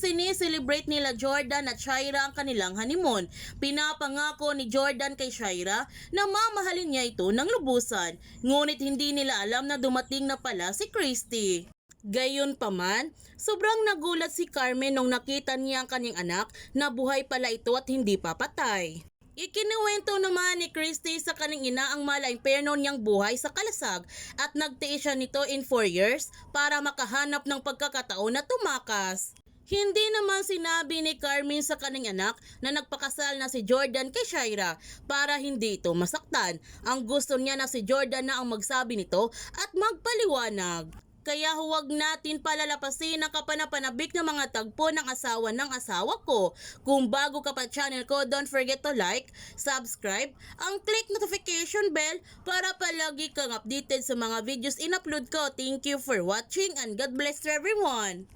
sineselebrate nila Jordan at Shaira ang kanilang honeymoon. Pinapangako ni Jordan kay Shaira na mamahalin niya ito ng lubusan. Ngunit hindi nila alam na dumating na pala si Christy. Gayon pa man, sobrang nagulat si Carmen nung nakita niya ang kanyang anak na buhay pala ito at hindi papatay. Ikinuwento naman ni Christy sa kanyang ina ang malaimperno niyang buhay sa kalasag at nagtiis siya nito in 4 years para makahanap ng pagkakataon na tumakas. Hindi naman sinabi ni Carmen sa kanyang anak na nagpakasal na si Jordan kay Shaira para hindi ito masaktan. Ang gusto niya na si Jordan na ang magsabi nito at magpaliwanag. Kaya huwag natin palalapasin ang kapanapanabik ng mga tagpo ng asawa ng asawa ko. Kung bago ka pa channel ko, don't forget to like, subscribe, ang click notification bell para palagi kang updated sa mga videos in-upload ko. Thank you for watching and God bless everyone!